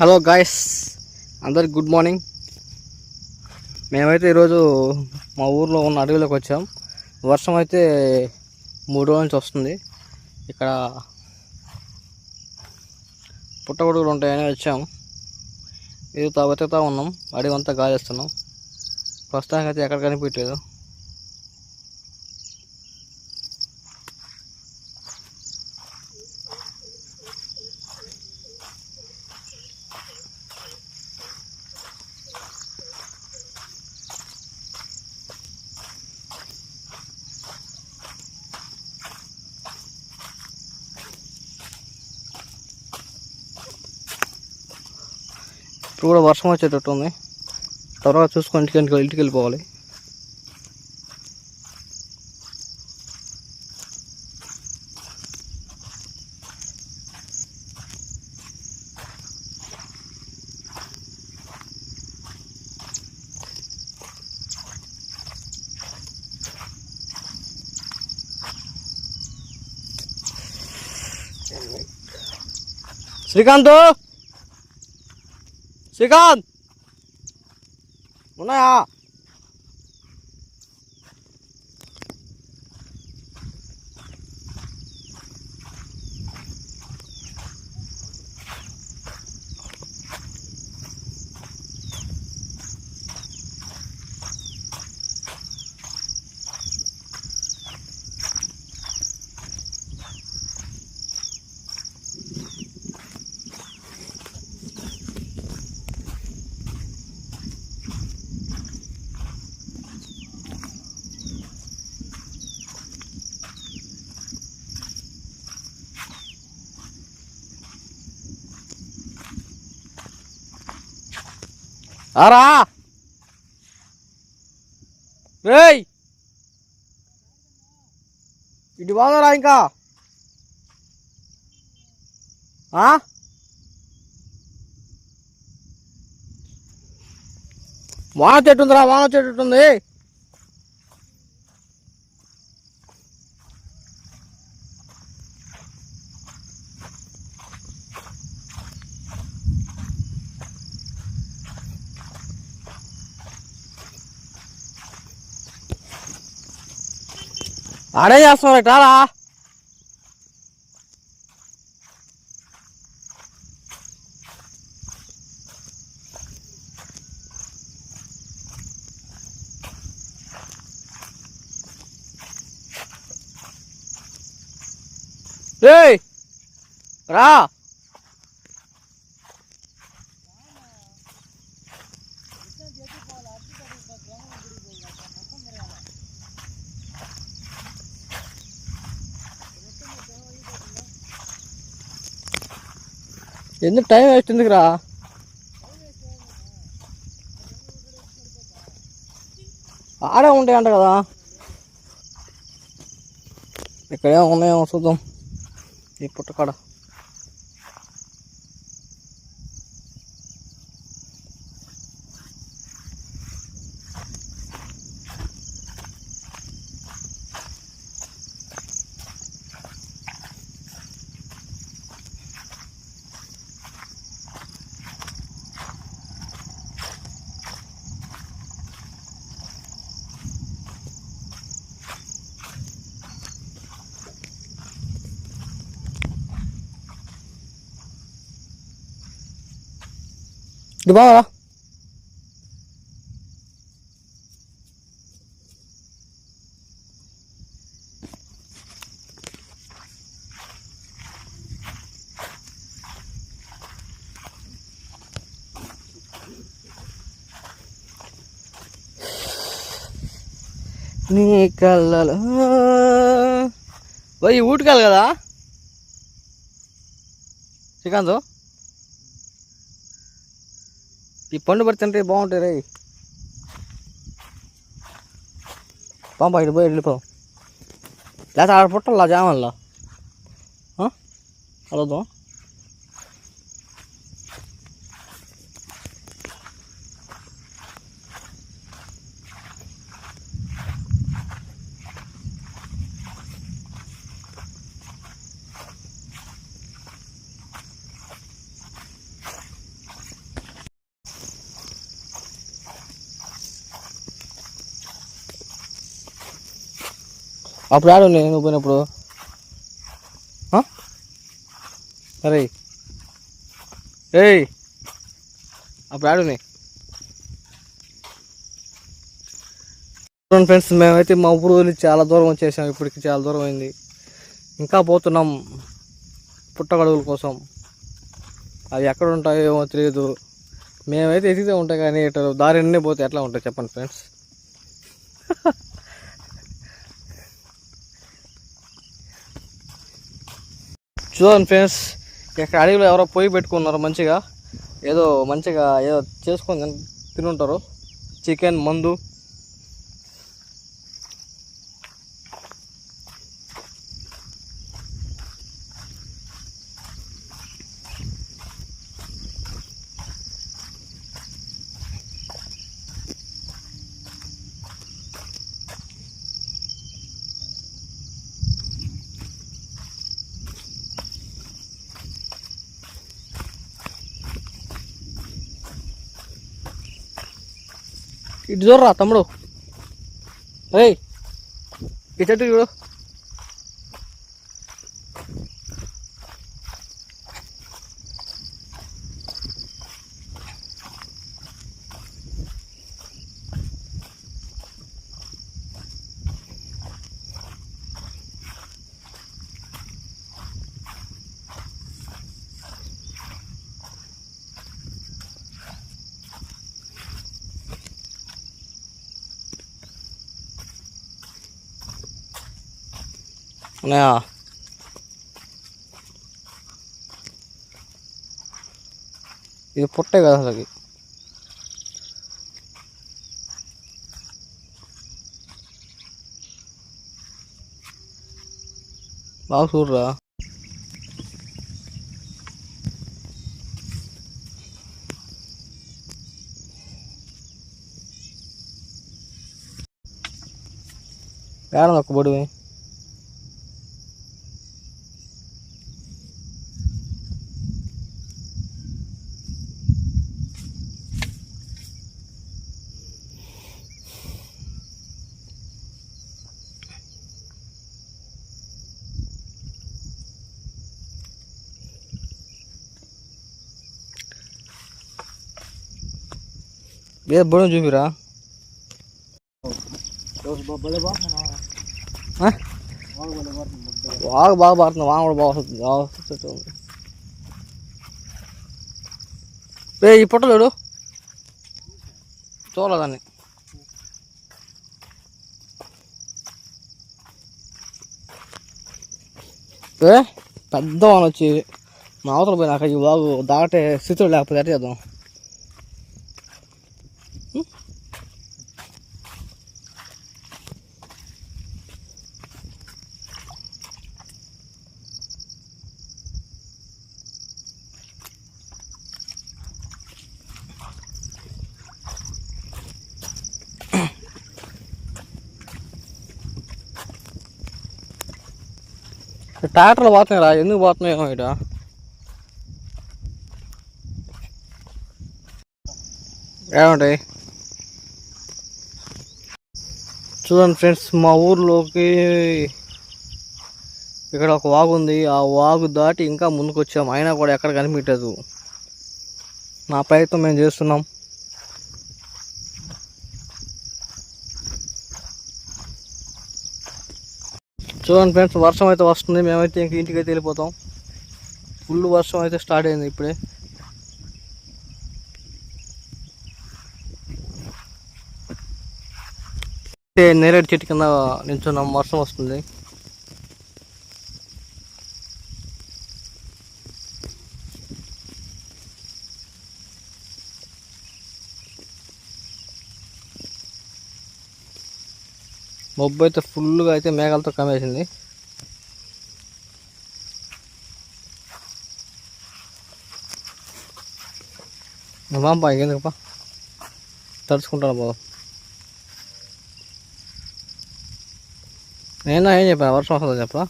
Hello guys అందరికి good morning మేమైతే ఈరోజు మా ఊర్లో ఉన్న అడవిలోకి వచ్చాం. వర్షం అయితే మూడు రోజుల నుంచి వస్తుంది. ఇక్కడ పుట్టగొడుగులు ఉంటాయని వచ్చాం. ఇది తా వెతుకుతా ఉన్నాం. అడవి అంతా గాలిస్తున్నాం. ప్రస్తుతానికి అయితే ఎక్కడ కనిపించలేదు ఇప్పుడు కూడా వర్షం వచ్చేటట్టు ఉంది. త్వరగా చూసుకొని ఇంటికి ఇంటికి ఇంటికి వెళ్ళిపోవాలి. శ్రీకాంత్! శ్రీకాంత్ ఉన్నాయా ఆరా. రేయ్. ఇటు బాగారా ఇంకా. ఆ? వాన చెట్టు ఉందిరా వాన చెట్టు ఉంది ఆడే చేస్తున్నావు ఎటారా రేయ్ రా ఎందుకు టైం వేస్ట్ ఎందుకురా? ఆడే ఉంటాయంట కదా. ఇక్కడ ఉన్నాయో ఉన్నాయేమో చూద్దాం. ఈ పుట్టకాడ. ఇది బాగా నీ కళ్ళలో. పోయి ఊటుకాలి కదా? శ్రీకాంత్. ఈ పండు పడుతుంటే బాగుంటాయి రే పాప ఇటు పోయి వెళ్ళిపో. లేకపోతే ఆడ పుట్టాలా జామల్లో? అడుగుదాం అప్పుడు ఆడు నేను పోయినప్పుడు? సరే అరే. ఏయ్. అప్పుడు ఆడు చూడండి ఫ్రెండ్స్ మేమైతే మా ఊరు వదిలి చాలా దూరం వచ్చేసాం. ఇప్పటికి చాలా దూరం అయింది. ఇంకా పోతున్నాం పుట్టగడుగుల కోసం. అవి ఎక్కడ ఉంటాయో ఏమో తెలియదు మేమైతే ఎదిగితే ఉంటాయి కానీ ఇటు దారి అన్నీ పోతే ఎట్లా ఉంటాయి చెప్పండి ఫ్రెండ్స్. చూడండి ఫ్రెండ్స్ ఇక్కడ అడవిలో ఎవరో పొయ్యి పెట్టుకున్నారు మంచిగా. ఏదో మంచిగా ఏదో చేసుకొని తినుంటారు చికెన్ మందు. ఇటు చూడరా తమ్ముడు? రే ఇటు చూడు? ఉన్నాయా ఇది పుట్టే కదా అసలు బాగా చూడరా ఏడ ఒక బొడివి ఏ బొడిని చూపిరా. ఆ? వాగు బాగా పారుతుంది వాన కూడా బాగా వస్తుంది బాగా వస్తుంది. ఈ పుట్ట చూడు చూడలేదాన్ని ఏ పెద్ద వాన వచ్చి మా అవతల పోయినాక ఈ వాగు దాటే స్థితిలో లేకపోతే ఎట్ట చేద్దాం. ట్రాక్టర్లు పోతున్నాయి రా ఎందుకు పోతున్నాయో ఏమో ఇట. ఏమంటాయి చూడండి ఫ్రెండ్స్ మా ఊర్లోకి ఇక్కడ ఒక వాగు ఉంది. ఆ వాగు దాటి ఇంకా ముందుకు వచ్చాము అయినా కూడా ఎక్కడ కనిపించదు నా ప్రయత్నం మేము చేస్తున్నాం. చూడండి ఫ్రెండ్స్ వర్షం అయితే వస్తుంది. మేమైతే ఇంక ఇంటికి అయితే వెళ్ళిపోతాం. ఫుల్ వర్షం అయితే స్టార్ట్ అయింది ఇప్పుడే. నేరేడు చెట్టు కింద నించున్నాం వర్షం వస్తుంది. మబ్బు అయితే ఫుల్గా అయితే మేఘాలతో కమ్మేసింది. బాంపా ఎందుకప్పా తడుచుకుంటాను బాబు నేను ఏం చెప్పా? వర్షం వస్తుందో చెప్పా?